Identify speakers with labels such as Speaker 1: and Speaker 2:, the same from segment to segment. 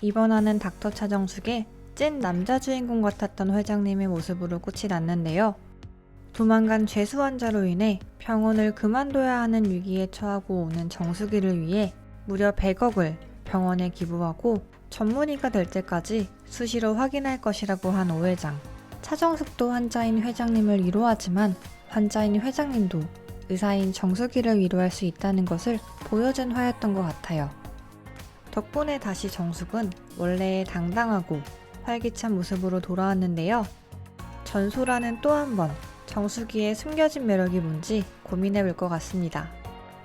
Speaker 1: 입원하는 닥터 차정숙의 찐 남자 주인공 같았던 회장님의 모습으로 꽃이 났는데요. 도망간 죄수 환자로 인해 병원을 그만둬야 하는 위기에 처하고 오는 정수기를 위해 무려 100억을 병원에 기부하고 전문의가 될 때까지 수시로 확인할 것이라고 한 오 회장. 차정숙도 환자인 회장님을 위로하지만 환자인 회장님도 의사인 정수기를 위로할 수 있다는 것을 보여준 화였던 것 같아요. 덕분에 다시 정숙은 원래의 당당하고 활기찬 모습으로 돌아왔는데요. 전소라는 또 한 번 정수기의 숨겨진 매력이 뭔지 고민해 볼 것 같습니다.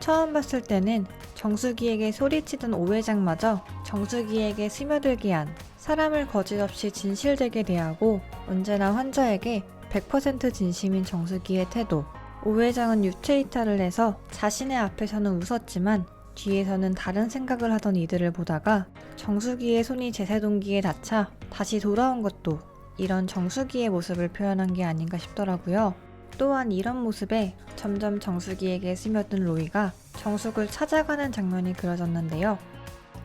Speaker 1: 처음 봤을 때는 정수기에게 소리치던 오 회장마저 정수기에게 스며들게 한 사람을 거짓없이 진실되게 대하고 언제나 환자에게 100% 진심인 정수기의 태도. 오 회장은 유체 이탈을 해서 자신의 앞에서는 웃었지만 뒤에서는 다른 생각을 하던 이들을 보다가 정수기의 손이 제세동기에 닿자 다시 돌아온 것도 이런 정수기의 모습을 표현한 게 아닌가 싶더라고요. 또한 이런 모습에 점점 정수기에게 스며든 로이가 정숙을 찾아가는 장면이 그려졌는데요.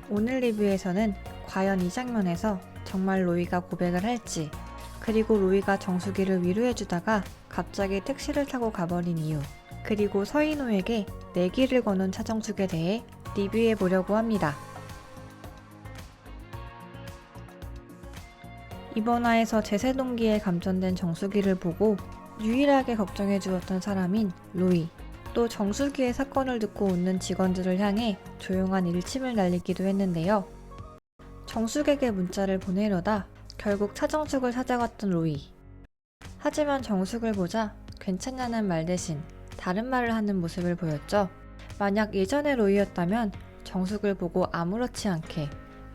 Speaker 1: 오늘 리뷰에서는 과연 이 장면에서 정말 로이가 고백을 할지, 그리고 로이가 정수기를 위로해주다가 갑자기 택시를 타고 가버린 이유, 그리고 서인호에게 내기를 거는 차정숙에 대해 리뷰해 보려고 합니다. 이번화에서 제세 동기에 감전된 정수기를 보고 유일하게 걱정해 주었던 사람인 로이. 또 정수기의 사건을 듣고 웃는 직원들을 향해 조용한 일침을 날리기도 했는데요. 정숙에게 문자를 보내려다 결국 차정숙을 찾아갔던 로이. 하지만 정숙을 보자 괜찮냐는 말 대신 다른 말을 하는 모습을 보였죠. 만약 예전의 로이였다면 정숙을 보고 아무렇지 않게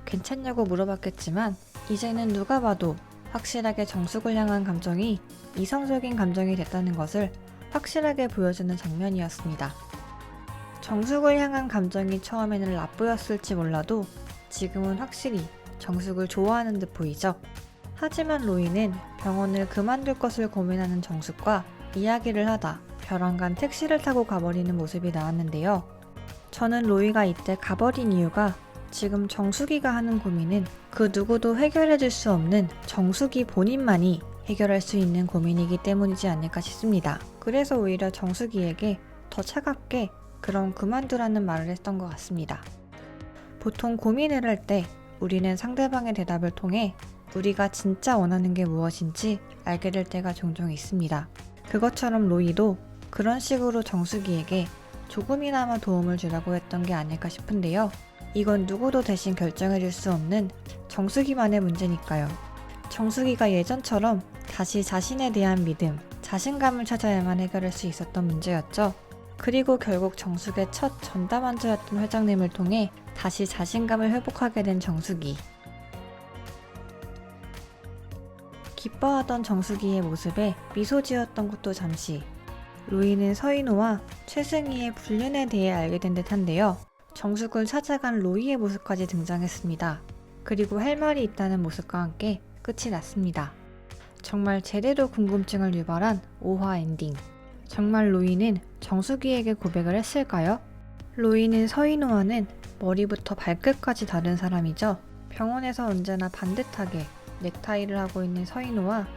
Speaker 1: 괜찮냐고 물어봤겠지만 이제는 누가 봐도 확실하게 정숙을 향한 감정이 이성적인 감정이 됐다는 것을 확실하게 보여주는 장면이었습니다. 정숙을 향한 감정이 처음에는 나쁘였을지 몰라도 지금은 확실히 정숙을 좋아하는 듯 보이죠. 하지만 로이는 병원을 그만둘 것을 고민하는 정숙과 이야기를 하다 벼랑간 택시를 타고 가버리는 모습이 나왔는데요. 저는 로이가 이때 가버린 이유가 지금 정수기가 하는 고민은 그 누구도 해결해 줄 수 없는 정수기 본인만이 해결할 수 있는 고민이기 때문이지 않을까 싶습니다. 그래서 오히려 정수기에게 더 차갑게 그럼 그만두라는 말을 했던 것 같습니다. 보통 고민을 할 때 우리는 상대방의 대답을 통해 우리가 진짜 원하는 게 무엇인지 알게 될 때가 종종 있습니다. 그것처럼 로이도 그런 식으로 정수기에게 조금이나마 도움을 주라고 했던 게 아닐까 싶은데요. 이건 누구도 대신 결정해 줄 수 없는 정수기만의 문제니까요. 정수기가 예전처럼 다시 자신에 대한 믿음, 자신감을 찾아야만 해결할 수 있었던 문제였죠. 그리고 결국 정숙의 첫 전담환자였던 회장님을 통해 다시 자신감을 회복하게 된 정숙이. 기뻐하던 정숙이의 모습에 미소 지었던 것도 잠시. 로이는 서인호와 최승희의 불륜에 대해 알게 된 듯한데요. 정숙을 찾아간 로이의 모습까지 등장했습니다. 그리고 할 말이 있다는 모습과 함께 끝이 났습니다. 정말 제대로 궁금증을 유발한 5화 엔딩. 정말 로이는 정수기에게 고백을 했을까요? 로이는 서인호와는 머리부터 발끝까지 다른 사람이죠. 병원에서 언제나 반듯하게 넥타이를 하고 있는 서인호와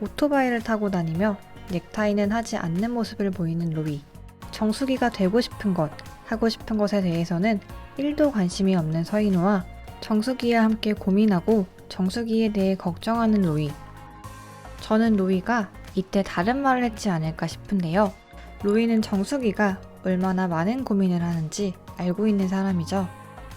Speaker 1: 오토바이를 타고 다니며 넥타이는 하지 않는 모습을 보이는 로이. 정수기가 되고 싶은 것, 하고 싶은 것에 대해서는 1도 관심이 없는 서인호와 정수기와 함께 고민하고 정수기에 대해 걱정하는 로이. 저는 로이가 이때 다른 말을 했지 않을까 싶은데요. 로이는 정수기가 얼마나 많은 고민을 하는지 알고 있는 사람이죠.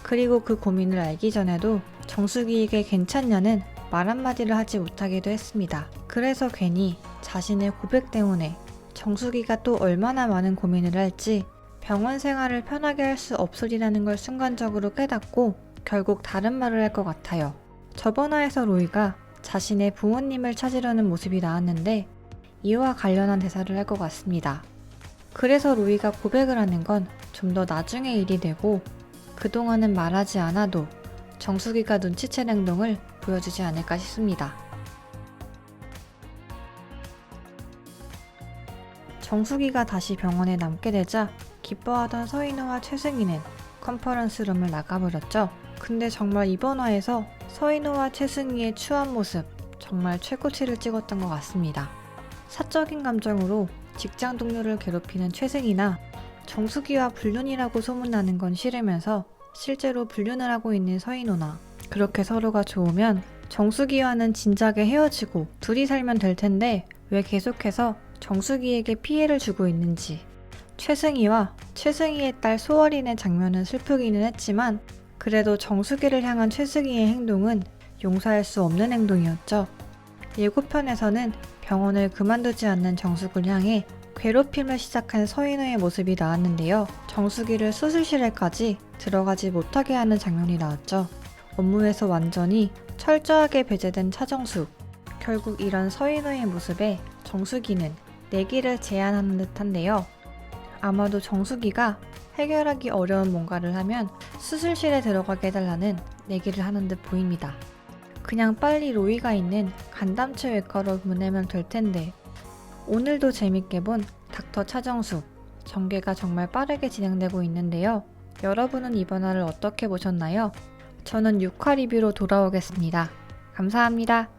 Speaker 1: 그리고 그 고민을 알기 전에도 정수기에게 괜찮냐는 말 한마디를 하지 못하기도 했습니다. 그래서 괜히 자신의 고백 때문에 정수기가 또 얼마나 많은 고민을 할지 병원 생활을 편하게 할 수 없으리라는 걸 순간적으로 깨닫고 결국 다른 말을 할 것 같아요. 저번 화에서 로이가 자신의 부모님을 찾으려는 모습이 나왔는데 이와 관련한 대사를 할 것 같습니다. 그래서 로이가 고백을 하는 건 좀 더 나중의 일이 되고 그동안은 말하지 않아도 정수기가 눈치챈 행동을 보여주지 않을까 싶습니다. 정수기가 다시 병원에 남게 되자 기뻐하던 서인호와 최승희는 컨퍼런스 룸을 나가버렸죠. 근데 정말 이번 화에서 서인호와 최승희의 추한 모습 정말 최고치를 찍었던 것 같습니다. 사적인 감정으로 직장 동료를 괴롭히는 최승희나 정수기와 불륜이라고 소문나는 건 싫으면서 실제로 불륜을 하고 있는 서인호나 그렇게 서로가 좋으면 정수기와는 진작에 헤어지고 둘이 살면 될 텐데 왜 계속해서 정수기에게 피해를 주고 있는지 최승희와 최승희의 딸 소월인의 장면은 슬프기는 했지만 그래도 정수기를 향한 최승희의 행동은 용서할 수 없는 행동이었죠. 예고편에서는 병원을 그만두지 않는 정숙을 향해 괴롭힘을 시작한 서인호의 모습이 나왔는데요. 정수기를 수술실에까지 들어가지 못하게 하는 장면이 나왔죠. 업무에서 완전히 철저하게 배제된 차정숙. 결국 이런 서인호의 모습에 정수기는 내기를 제안하는 듯한데요. 아마도 정수기가 해결하기 어려운 뭔가를 하면 수술실에 들어가게 해달라는 내기를 하는 듯 보입니다. 그냥 빨리 로이가 있는 간담체 외과로 보내면 될 텐데 오늘도 재밌게 본 닥터 차정숙 전개가 정말 빠르게 진행되고 있는데요. 여러분은 이번 화를 어떻게 보셨나요? 저는 6화 리뷰로 돌아오겠습니다. 감사합니다.